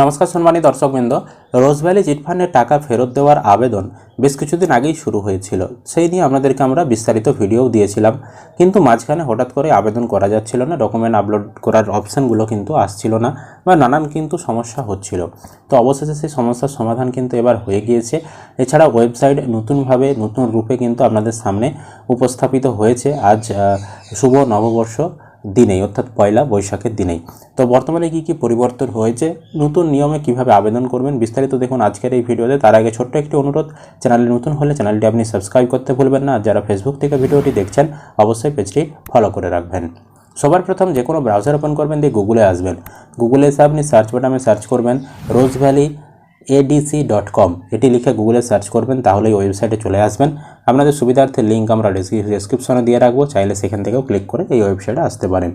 নমস্কার সম্মানী দর্শকবৃন্দ। রোজভ্যালি চিটফান্ডের টাকা ফেরত দেওয়ার আবেদন বেশ কিছুদিন আগেই শুরু হয়েছিল। সেই নিয়ে আপনাদেরকে আমরা বিস্তারিত ভিডিও দিয়েছিলাম। কিন্তু মাঝখানে হঠাৎ করে আবেদন করা যাচ্ছিল না, ডকুমেন্ট আপলোড করার অপশানগুলো কিন্তু আসছিল না বা নানান কিন্তু সমস্যা হচ্ছিল। তো অবশেষে সেই সমস্যার সমাধান কিন্তু এবার হয়ে গিয়েছে। এছাড়া ওয়েবসাইট নতুনভাবে, নতুন রূপে কিন্তু আপনাদের সামনে উপস্থাপিত হয়েছে। আজ শুভ নববর্ষ। দিনেই, অর্থাৎ পয়লা বৈশাখের দিনেই। তো বর্তমানে কি কি পরিবর্তন হয়েছে? নতুন নিয়মে কীভাবে আবেদন করবেন? বিস্তারিত দেখুন আজকের এই ভিডিওতে। তার আগে ছোট্ট একটি অনুরোধ, চ্যানেলে নতুন হলে চ্যানেলটি আপনি সাবস্ক্রাইব করতে ভুলবেন না। যারা ফেসবুক থেকে ভিডিওটি দেখছেন, অবশ্যই পেজটি ফলো করে রাখবেন। সবার প্রথম যে কোনো ব্রাউজার ওপেন করবেন, দিয়ে গুগলে আসবেন। গুগলে এসে আপনি সার্চ বাটনে সার্চ করবেন। Rose Valley ADC dot com এটি লিখে গুগলে সার্চ করবেন তাহলে এই ওয়েবসাইটে চলে আসবেন। আপনাদের সুবিধার্থে লিঙ্ক আমরা ডিসক্রিপশনে দিয়ে রাখব, চাইলে সেখান থেকেও ক্লিক করে এই ওয়েবসাইটে আসতে পারেন।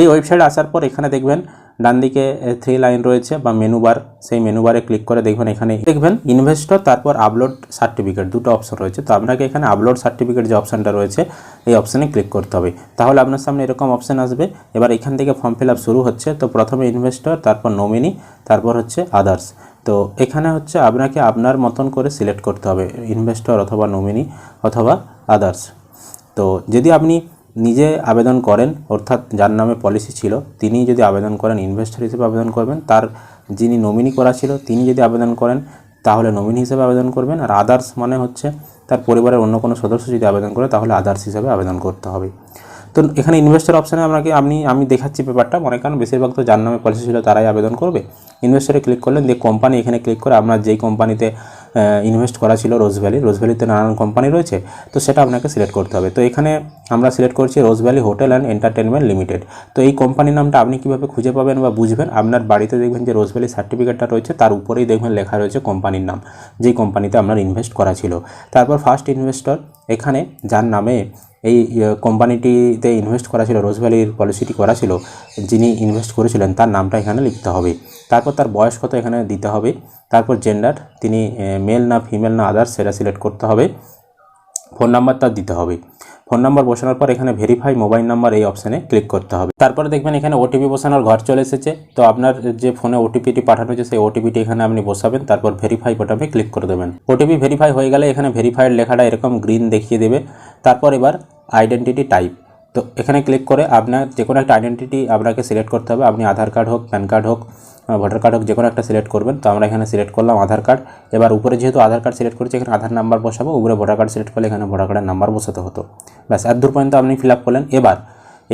এই ওয়েবসাইটে আসার পর এখানে দেখবেন ডান দিকে থ্রি লাইন রয়েছে বা মেনু বার সেই মেনু বারে ক্লিক করে দেখবেন এখানে দেখবেন ইনভেস্টর তারপর আপলোড সার্টিফিকেট দুটো অপশন রয়েছে। তো আপনাকে এখানে আপলোড সার্টিফিকেট যে অপশানটা রয়েছে, এই অপশানে ক্লিক করতে হবে। তাহলে আপনার সামনে এরকম অপশান আসবে। এবার এখান থেকে ফর্ম ফিল শুরু হচ্ছে। তো প্রথমে ইনভেস্টর তারপর নমিনি তারপর হচ্ছে আদার্স তো এখানে হচ্ছে আপনাকে আপনার মতন করে সিলেক্ট করতে হবে ইনভেস্টর অথবা নমিনি অথবা আদার্স তো যদি আপনি নিজে আবেদন করেন, অর্থাৎ যার নামে পলিসি ছিল, তিনি যদি আবেদন করেন ইনভেস্টর হিসেবে আবেদন করবেন, তার যিনি নমিনি করা ছিল, তিনি যদি আবেদন করেন, তাহলে নমিনি হিসেবে আবেদন করবেন। আর আদার্স মানে হচ্ছে তার পরিবারের অন্য কোনো সদস্য যদি আবেদন করে, তাহলে আদার্স হিসেবে আবেদন করতে হবে। তো এখানে ইনভেস্টর অপশানে আপনাকে আপনি আমি দেখাচ্ছি পেপারটা মনে করেন বেশিরভাগ তো যার নামে পলিসি ছিল, তারাই আবেদন করবে। ইনভেস্টরে ক্লিক করলেন, দিয়ে কোম্পানি এখানে ক্লিক করে আপনার যেই কোম্পানিতে ইনভেস্ট করা ছিল রোজভ্যালি রোজভ্যালিতে নানান কোম্পানি রয়েছে, তো সেটা আপনাকে সিলেক্ট করতে হবে। তো এখানে আমরা সিলেক্ট করছি Rose Valley hotel and entertainment limited তো এই কোম্পানির নামটা আপনি কীভাবে খুঁজে পাবেন বা বুঝবেন? আপনার বাড়িতে দেখবেন যে রোজভ্যালি সার্টিফিকেটটা রয়েছে, তার উপরেই দেখবেন লেখা রয়েছে কোম্পানির নাম, যেই কোম্পানিতে আপনার ইনভেস্ট করা ছিল। তারপর ফার্স্ট ইনভেস্টর এখানে যার নামে এই কোম্পানিটিতে ইনভেস্ট করা ছিল রোজভ্যালির পলিসিটি করা ছিল, যিনি ইনভেস্ট করেছিলেন, তার নামটা এখানে লিখতে হবে। তারপর তার বয়স কত এখানে দিতে হবে? তারপর জেন্ডার তিনি মেল না ফিমেল না আদার্স সেটা সিলেক্ট করতে হবে। ফোন নাম্বার তার দিতে হবে। ফোন নাম্বার বসানোর পর এখানে ভেরিফাই মোবাইল নাম্বার এই অপশানে ক্লিক করতে হবে। তারপরে দেখবেন এখানে ওটিপি বসানোর ঘর চলে এসেছে। তো আপনার যে ফোনে ওটিপিটি পাঠানো হয়েছে, সেই ওটিপিটি এখানে আপনি বসাবেন, তারপর ভেরিফাই বাটনে ক্লিক করে দেবেন। ওটিপি ভেরিফাই হয়ে গেলে এখানে ভেরিফাইড লেখাটা এরকম গ্রিন দেখিয়ে দেবে। তারপর এবার আইডেন্টিটি টাইপ তো এখানে ক্লিক করে আপনার যে কোনো একটা আইডেন্টিটি আপনাকে সিলেক্ট করতে হবে। আপনি আধার কার্ড হোক প্যান কার্ড হোক ভোটার কার্ড হোক যে কোনো একটা সিলেক্ট করবেন। তো আমরা এখানে সিলেক্ট করলাম আধার কার্ড এবার উপরে যেহেতু আধার কার্ড সিলেক্ট করেছি, এখানে আধার নাম্বার বসাবো। উপরে ভোটার কার্ড সিলেক্ট করলে এখানে ভোটার কার্ডের নাম্বার বসাতে হতো। ব্যাস, এত দূর পর্যন্ত আপনি ফিল আপ করলেন। এবার,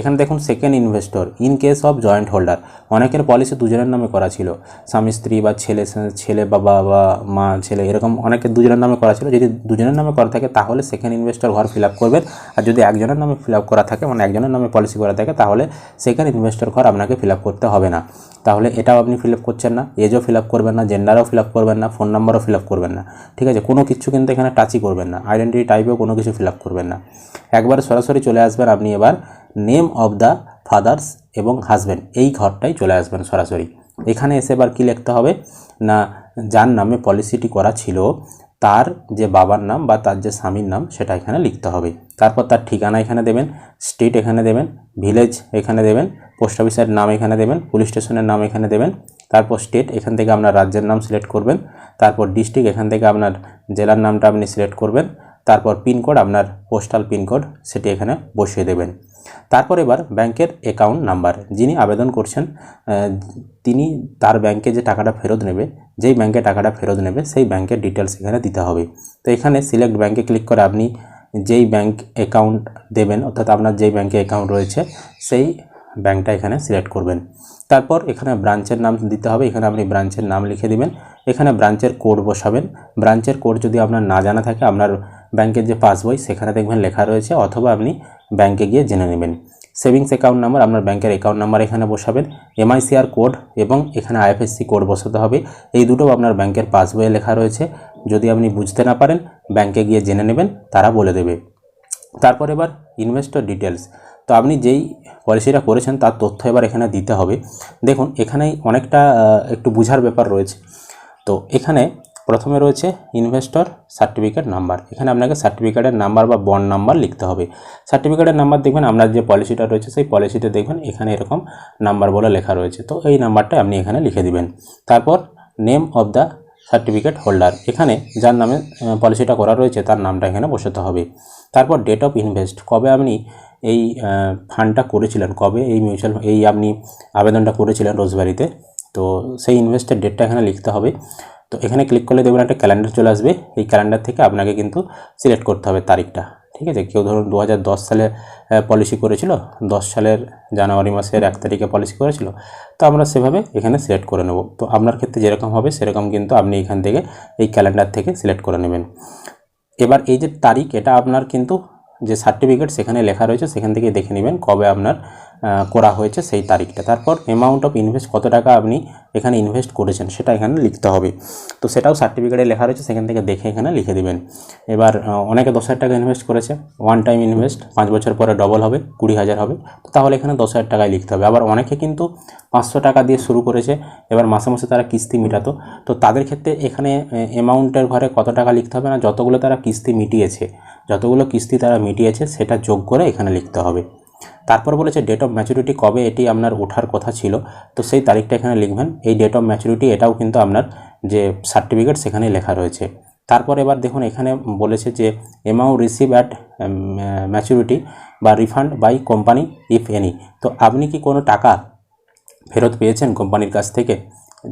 এখানে দেখুন second investor in case of joint holder অনেকের পলিসি দুজনের নামে করা ছিল। স্বামী, স্ত্রী বা ছেলে ছেলে বাবা বা মা, ছেলে, এরকম অনেকের দুজনের নামে করা ছিল। যদি দুজনের নামে করা থাকে, তাহলে সেকেন্ড ইনভেস্টর ঘর ফিল আপ করবেন। আর যদি একজনের নামে ফিল আপ করা থাকে মানে একজনের নামে পলিসি করা থাকে, তাহলে সেকেন্ড ইনভেস্টর ঘর আপনাকে ফিল আপ করতে হবে না। তাহলে এটাও আপনি ফিল করছেন না এজও ফিল করবেন না জেন্ডারও ফিল করবেন না ফোন নাম্বারও ফিল করবেন না, ঠিক আছে? কোনো কিছু কিন্তু এখানে টাচই করবেন না আইডেন্টিটি টাইপেও কোনো কিছু ফিল করবেন না। একবার সরাসরি চলে আসবেন, আপনি এবার নেম অফ দ্য ফাদার্স এবং হাজব্যান্ড এই ঘরটাই চলে আসবেন সরাসরি। এখানে এসে এবার কী লিখতে হবে? না, যার নামে পলিসিটি করা ছিল তার যে বাবার নাম বা তার যে স্বামীর নাম সেটা এখানে লিখতে হবে। তারপর তার ঠিকানা এখানে দেবেন, স্ট্রিট এখানে দেবেন, ভিলেজ এখানে দেবেন, পোস্ট অফিসের নাম এখানে দেবেন, পুলিশ স্টেশনের নাম এখানে দেবেন। তারপর স্টেট এখান থেকে আপনার রাজ্যের নাম সিলেক্ট করবেন। তারপর ডিস্ট্রিক্ট এখান থেকে আপনার জেলার নামটা আপনি সিলেক্ট করবেন। তারপর পিনকোড আপনার পোস্টাল পিনকোড সেটি এখানে বসিয়ে দেবেন। তারপর এবার ব্যাংকের অ্যাকাউন্ট নাম্বার যিনি আবেদন করছেন তিনি তার ব্যাংকে যে টাকাটা ফেরত নেবে, যেই ব্যাংকে টাকাটা ফেরত নেবে, সেই ব্যাংকের ডিটেলস এখানে দিতে হবে। তো এখানে সিলেক্ট ব্যাংকে ক্লিক করে আপনি যেই ব্যাংক অ্যাকাউন্ট দেবেন, অর্থাৎ আপনার যেই ব্যাংকে অ্যাকাউন্ট রয়েছে, সেই ব্যাংকটা এখানে সিলেক্ট করবেন। তারপর এখানে ব্রাঞ্চের নাম দিতে হবে, এখানে আপনি ব্রাঞ্চের নাম লিখে দিবেন। এখানে ব্রাঞ্চের কোড বসাবেন। ব্রাঞ্চের কোড যদি আপনার না জানা থাকে, আপনার ব্যাংকের যে পাসবই, সেখানে দেখবেন লেখা রয়েছে, অথবা আপনি ব্যাংকে গিয়ে জেনে নেবেন। সেভিংস অ্যাকাউন্ট নাম্বার, আপনার ব্যাংকের অ্যাকাউন্ট নাম্বার এখানে বসাবেন, এমআইসিআর কোড এবং এখানে আইএফএসসি কোড বসাতে হবে। এই দুটো আপনার ব্যাংকের পাসবইয়ে লেখা রয়েছে। যদি আপনি বুঝতে না পারেন, ব্যাংকে গিয়ে জেনে নেবেন, তারা বলে দেবে। তারপর এবার ইনভেস্টর ডিটেলস তো আপনি যেই পলিসিটা করেছেন, তার তথ্য এবার এখানে দিতে হবে। দেখুন, এখানেই অনেকটা একটু বোঝার ব্যাপার রয়েছে। তো এখানে প্রথমে রয়েছে ইনভেস্টর সার্টিফিকেট নাম্বার এখানে আপনাকে সার্টিফিকেটের নাম্বার বা বন্ড নাম্বার লিখতে হবে। সার্টিফিকেটের নাম্বার দেখবেন, আপনার যে পলিসিটা রয়েছে, সেই পলিসিতে দেখবেন এখানে এরকম নাম্বার বলে লেখা রয়েছে। তো এই নাম্বারটা আপনি এখানে লিখে দিবেন। তারপর name of the certificate holder এখানে যার নামে পলিসিটা করা রয়েছে, তার নামটা এখানে বসাতে হবে। তারপর ডেট অফ ইনভেস্ট কবে আপনি এই ফান্ডটা করেছিলেন? কবে এই মিউচুয়াল এই আপনি আবেদনটা করেছিলেন রোজবারিতে তো সেই ইনভেস্টের ডেটটা এখানে লিখতে হবে। তো এখানে ক্লিক করলে দেখবেন একটা ক্যালেন্ডার চলে আসবে। এই ক্যালেন্ডার থেকে আপনাকে কিন্তু সিলেক্ট করতে হবে তারিখটা। ঠিক আছে? কেউ ধরুন দু হাজার দশ সালে পলিসি করেছিল, দশ সালের জানুয়ারি মাসের এক তারিখে পলিসি করেছিল, তো আমরা সেভাবে এখানে সিলেক্ট করে নেব। তো আপনার ক্ষেত্রে যেরকম হবে, সেরকম কিন্তু আপনি এখান থেকে এই ক্যালেন্ডার থেকে সিলেক্ট করে নেবেন। এবার এই যে তারিখ, এটা আপনার কিন্তু যে সার্টিফিকেট সেখানে লেখা রয়েছে, সেখান থেকে দেখে নেবেন কবে আপনার করা হয়েছে সেই তারিখটা। তারপর অ্যামাউন্ট অফ ইনভেস্ট কত টাকা আপনি এখানে ইনভেস্ট করেছেন সেটা এখানে লিখতে হবে। তো সেটাও সার্টিফিকেটে লেখা রয়েছে, সেখান থেকে দেখে এখানে লিখে দেবেন। এবার অনেকে দশ হাজার টাকা ইনভেস্ট করেছে ওয়ান টাইম ইনভেস্ট পাঁচ বছর পরে ডবল হবে, কুড়ি হাজার হবে। তো তাহলে এখানে দশ হাজার টাকায় লিখতে হবে। আবার অনেকে কিন্তু পাঁচশো টাকা দিয়ে শুরু করেছে, এবার মাসে মাসে তারা কিস্তি মেটাতো। তো তাদের ক্ষেত্রে এখানে অ্যামাউন্টের ঘরে কত টাকা লিখতে হবে না, যতগুলো তারা কিস্তি মিটিয়েছে যতগুলো কিস্তি তারা মিটিয়েছে, সেটা যোগ করে এখানে লিখতে হবে। তারপর বলেছে ডেট অফ ম্যাচুরিটি কবে এটি আপনার ওঠার কথা ছিল? তো সেই তারিখটা এখানে লিখবেন। এই ডেট অফ ম্যাচুরিটি এটাও কিন্তু আপনার যে সার্টিফিকেট সেখানে লেখা রয়েছে। তারপর এবার দেখুন, এখানে বলেছে যে অ্যামাউন্ট রিসিভ অ্যাট ম্যাচুরিটি বা refund by company if any তো আপনি কি কোনো টাকা ফেরত পেয়েছেন কোম্পানির কাছ থেকে?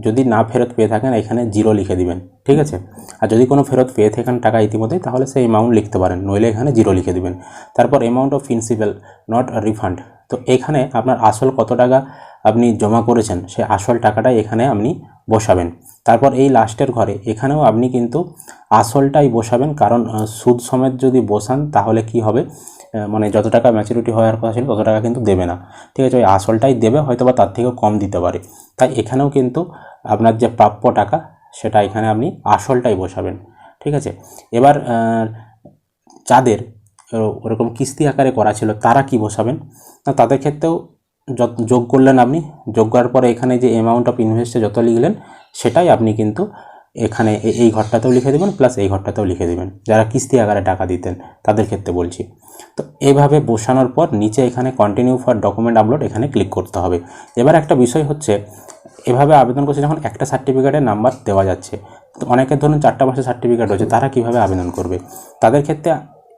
যদি না ফেরত পেয়ে থাকেন, এখানে জিরো লিখে দিবেন, ঠিক আছে? আর যদি কোনো ফেরত পেয়ে থাকেন টাকা ইতিমধ্যেই, তাহলে সেই অ্যামাউন্ট লিখতে পারেন, নইলে এখানে জিরো লিখে দিবেন। তারপর amount of principal not refund তো এখানে আপনার আসল কত টাকা আপনি জমা করেছেন, সেই আসল টাকাটা এখানে আপনি বসাবেন। তারপর এই লাস্টের ঘরে, এখানেও আপনি কিন্তু আসলটাই বসাবেন। কারণ সুদ সমেত যদি বসান, তাহলে কি হবে? মানে যত টাকা ম্যাচুরিটি হওয়ার কথা ছিল, তত টাকা কিন্তু দেবে না। ঠিক আছে, ওই আসলটাই দেবে হয়তো বা তার থেকেও কম দিতে পারে। তাই এখানেও কিন্তু আপনার যে প্রাপ্য টাকা, সেটা এখানে আপনি আসলটাই বসাবেন। ঠিক আছে? এবার যাদের ওরকম কিস্তি আকারে করা ছিল, তারা কি বসাবেন? না, তাদের ক্ষেত্রেও যোগ করলেন আপনি, যোগ করার পরে এখানে যে অ্যামাউন্ট অফ ইনভেস্টে যত লিখলেন সেটাই আপনি কিন্তু এখানে এই ঘরটাতেও লিখে দেবেন প্লাস এই ঘরটাতেও লিখে দেবেন। যারা কিস্তি আকারে টাকা দিতেন, তাদের ক্ষেত্রে বলছি। তো এইভাবে বসানোর পর নিচে এখানে কন্টিনিউ ফর ডকুমেন্ট আপলোড এখানে ক্লিক করতে হবে। এবার একটা বিষয় হচ্ছে, এভাবে আবেদন করছে যখন একটা সার্টিফিকেটের নাম্বার দেওয়া যাচ্ছে, তো অনেকের ধরুন চারটা পাঁচটা সার্টিফিকেট রয়েছে, তারা কীভাবে আবেদন করবে? তাদের ক্ষেত্রে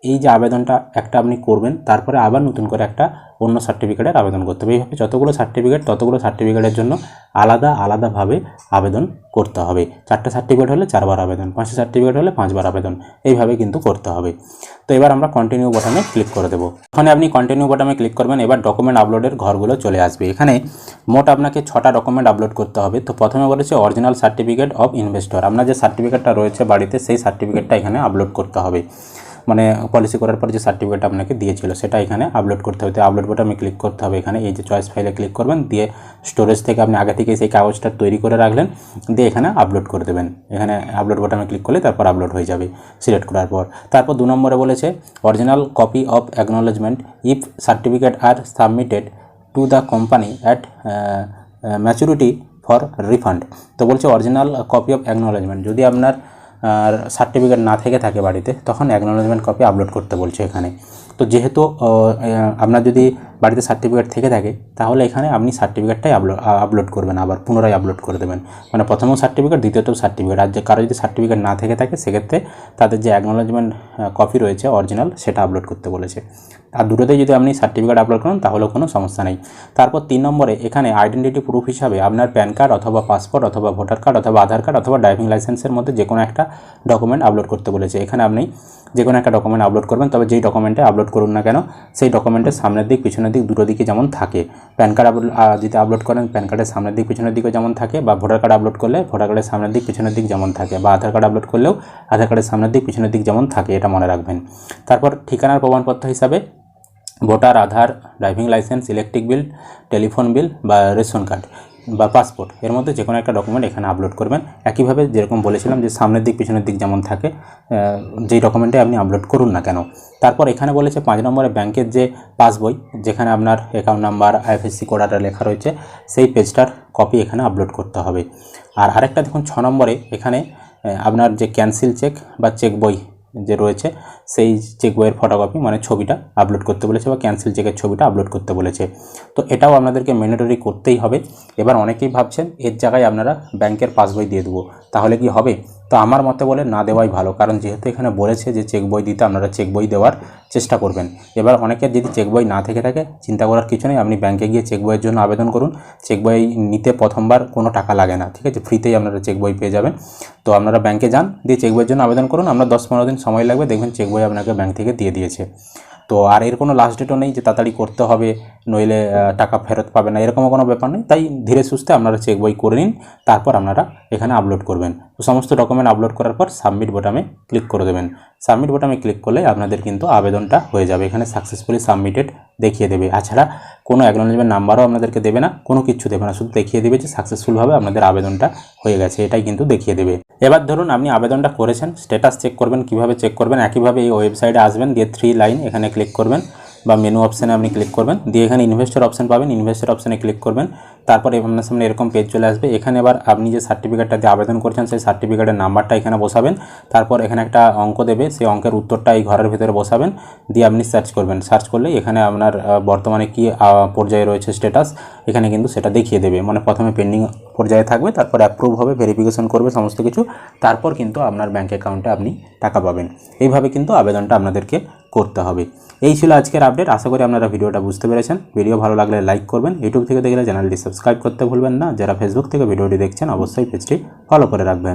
এই যে আবেদনটা একটা আপনি করবেন, তারপরে আবার নতুন করে একটা অন্য সার্টিফিকেটের আবেদন করতে হবে। এইভাবে যতগুলো সার্টিফিকেট ততগুলো সার্টিফিকেটের জন্য আলাদা, আলাদাভাবে আবেদন করতে হবে। চারটে সার্টিফিকেট হলে চারবার আবেদন, পাঁচটা সার্টিফিকেট হলে পাঁচবার আবেদন, এইভাবে কিন্তু করতে হবে। তো এবার আমরা কন্টিনিউ বাটনে ক্লিক করে দেবো। ওখানে আপনি কন্টিনিউ বাটনে ক্লিক করবেন, এবার ডকুমেন্ট আপলোডের ঘরগুলো চলে আসবে। এখানে মোট আপনাকে ছটা ডকুমেন্ট আপলোড করতে হবে। তো প্রথমে বলেছে অরিজিনাল সার্টিফিকেট অফ ইনভেস্টর আপনার যে সার্টিফিকেটটা রয়েছে বাড়িতে, সেই সার্টিফিকেটটা এখানে আপলোড করতে হবে। মানে পলিসি করার পর যে সার্টিফিকেট আপনাকে দিয়েছিল, সেটা এখানে আপলোড করতে হবে। আপলোড বাটনে ক্লিক করতে হবে এখানে। এই যে চয়েস ফাইলে ক্লিক করবেন, দিয়ে স্টোরেজ থেকে আপনি আগে থেকে সেই কাগজটা তৈরি করে রাখলেন, দিয়ে এখানে আপলোড করে দেবেন। এখানে আপলোড বাটনে ক্লিক করলে তারপর আপলোড হয়ে যাবে সিলেক্ট করার পর। তারপর দু নম্বরে বলেছে original copy of acknowledgement if certificate are submitted to the company at maturity for refund তো বলছে অরিজিনাল কপি অফ অ্যাকনোলেজমেন্ট যদি আপনার আর সার্টিফিকেট না থেকে থাকে বাড়িতে, তখন অ্যাকনোলেজমেন্ট কপি আপলোড করতে বলছে এখানে। তো যেহেতু আপনার যদি বাড়িতে সার্টিফিকেট থেকে থাকে, তাহলে এখানে আপনি সার্টিফিকেটটাই আপলোড আপলোড করবেন আবার, পুনরায় আপলোড করে দেবেন। মানে প্রথমেও সার্টিফিকেট দ্বিতীয়তেও সার্টিফিকেট আর যে কারও যদি সার্টিফিকেট না থেকে থাকে, সেক্ষেত্রে তাদের যে অ্যাকনোলেজমেন্ট কপি রয়েছে অরিজিনাল সেটা আপলোড করতে বলেছে। আর দুটোতেই যদি আপনি সার্টিফিকেট আপলোড করেন, তাহলেও কোনো সমস্যা নেই। তারপর তিন নম্বরে, এখানে আইডেন্টিটি প্রুফ হিসাবে আপনার প্যান কার্ড অথবা পাসপোর্ট অথবা ভোটার কার্ড অথবা আধার কার্ড অথবা ড্রাইভিং লাইসেন্সের মধ্যে যে কোনো একটা ডকুমেন্ট আপলোড করতে বলেছে। এখানে আপনি যে কোনো একটা ডকুমেন্ট আপলোড করবেন, তবে যেই ডকুমেন্টে আপলোড করুন না কেন, সেই ডকুমেন্টের সামনের দিক পিছনের দিক দুটো দিকে যেমন থাকে। প্যান কার্ড যদি আপলোড করেন, প্যান কার্ডের সামনের দিক পিছনের দিকে যেমন থাকে বা ভোটার কার্ড আপলোড করলে ভোটার কার্ডের সামনের দিক পিছনের দিক যেমন থাকে বা আধার কার্ড আপলোড করলেও আধার কার্ডের সামনের দিক পিছনের দিক যেমন থাকে, এটা মনে রাখবেন। তারপর ঠিকানার প্রমাণপত্র হিসাবে voter, Aadhaar driving licence electric bill telephone bill বা রেশন কার্ড বা পাসপোর্ট এর মধ্যে যে কোনো একটা ডকুমেন্ট এখানে আপলোড করবেন। একইভাবে যেরকম বলেছিলাম যে সামনের দিক, পিছনের দিক যেমন থাকে যেই ডকুমেন্টে আপনি আপলোড করুন না কেন। তারপর এখানে বলেছে পাঁচ নম্বরে ব্যাংকের যে পাসবই যেখানে আপনার অ্যাকাউন্ট নাম্বার আইএফএসসি কোডাটা লেখা রয়েছে, সেই পেজটার কপি এখানে আপলোড করতে হবে। আর আরেকটা দেখুন, ছ নম্বরে এখানে আপনার যে ক্যান্সেল চেক বা চেক বই যে রয়েছে, সেই চেক বইয়ের ফটোকপি মানে ছবিটা আপলোড করতে বলেছে বা ক্যান্সেল চেকের ছবিটা আপলোড করতে বলেছে। তো এটাও আপনাদেরকে ম্যান্ডেটরি করতেই হবে। এবার অনেকেই ভাবছেন, এর জায়গায় আপনারা ব্যাংকের পাসবই দিয়ে দেবো। তাহলে কি হবে? তো আমার মতে বলে না দেওয়াই ভালো। কারণ যেহেতু এখানে বলেছে যে চেক বই দিতে, আপনারা চেক বই দেওয়ার চেষ্টা করবেন। এবার অনেকের যদি চেক বই না থেকে থাকে, চিন্তা করার কিছু নেই। আপনি ব্যাংকে গিয়ে চেক বইয়ের জন্য আবেদন করুন। চেক বই নিতে প্রথমবার কোনো টাকা লাগে না, ঠিক আছে? ফ্রিতেই আপনারা চেক বই পেয়ে যাবেন। তো আপনারা ব্যাংকে যান, দিয়ে চেক বইয়ের জন্য আবেদন করুন। আমরা দশ পনেরো দিন সময় লাগবে। দেখবেন চেক বই আপনাকে ব্যাংক থেকে দিয়ে দিয়েছে। তো আর এর কোনো লাস্ট ডেটও নেই যে তাড়াতাড়ি করতে হবে, নইলে টাকা ফেরত পাবে না, এরকমও কোনো ব্যাপার নেই। তাই ধীরে সুস্থে আপনারা চেক বই করে নিন, তারপর আপনারা এখানে আপলোড করবেন। তো সমস্ত ডকুমেন্ট আপলোড করার পর সাবমিট বোটামে ক্লিক করে দেবেন। সাবমিট বোটামে ক্লিক করলে আপনাদের কিন্তু আবেদনটা হয়ে যাবে। এখানে সাকসেসফুলি সাবমিটেড দেখিয়ে দেবে। এছাড়া কোনো অ্যাকনোলেজমেন্ট নাম্বারও আপনাদেরকে দেবে না, কোনো কিছু দেবে না। শুধু দেখিয়ে দেবে যে সাকসেসফুলভাবে আপনাদের আবেদনটা হয়ে গেছে। এটাই কিন্তু দেখিয়ে দেবে। এবার ধরুন আপনি আবেদনটা করেছেন স্ট্যাটাস চেক করবেন, কীভাবে চেক করবেন, একইভাবে এই ওয়েবসাইটে আসবেন, দিয়ে থ্রি লাইন এখানে ক্লিক করবেন। বা মেনু অপশানে আপনি ক্লিক করবেন। দিয়ে এখানে ইনভেস্টর অপশান পাবেন। ইনভেস্টর অপশানে ক্লিক করবেন। তারপরে আপনার সামনে এরকম পেজ চলে আসবে। এখানে এবার আপনি যে সার্টিফিকেটটা দিয়ে আবেদন করছেন, সেই সার্টিফিকেটের নাম্বারটা এখানে বসাবেন। তারপর এখানে একটা অঙ্ক দেবে। সেই অঙ্কের উত্তরটা এই ঘরের ভিতরে বসাবেন। দিয়ে আপনি সার্চ করবেন। সার্চ করলে এখানে আপনার বর্তমানে কি পর্যায়ে রয়েছে স্ট্যাটাস এখানে কিন্তু সেটা দেখিয়ে দেবে। মানে প্রথমে পেন্ডিং পর্যায়ে থাকবে। তারপর অ্যাপ্রুভ হবে ভেরিফিকেশন করবে, সমস্ত কিছু। তারপর কিন্তু আপনার ব্যাঙ্ক অ্যাকাউন্টে আপনি টাকা পাবেন। এইভাবে কিন্তু আবেদনটা আপনাদেরকে করতে হবে। এই ছিল আজকের আপডেট আশা করি আপনারা ভিডিওটা বুঝতে পেরেছেন। ভিডিও ভালো লাগলে লাইক করবেন। ইউটিউব থেকে দেখলে চ্যানেলটি সাবস্ক্রাইব করতে ভুলবেন না। যারা ফেসবুক থেকে ভিডিওটি দেখছেন, অবশ্যই পেজটি ফলো করে রাখবেন।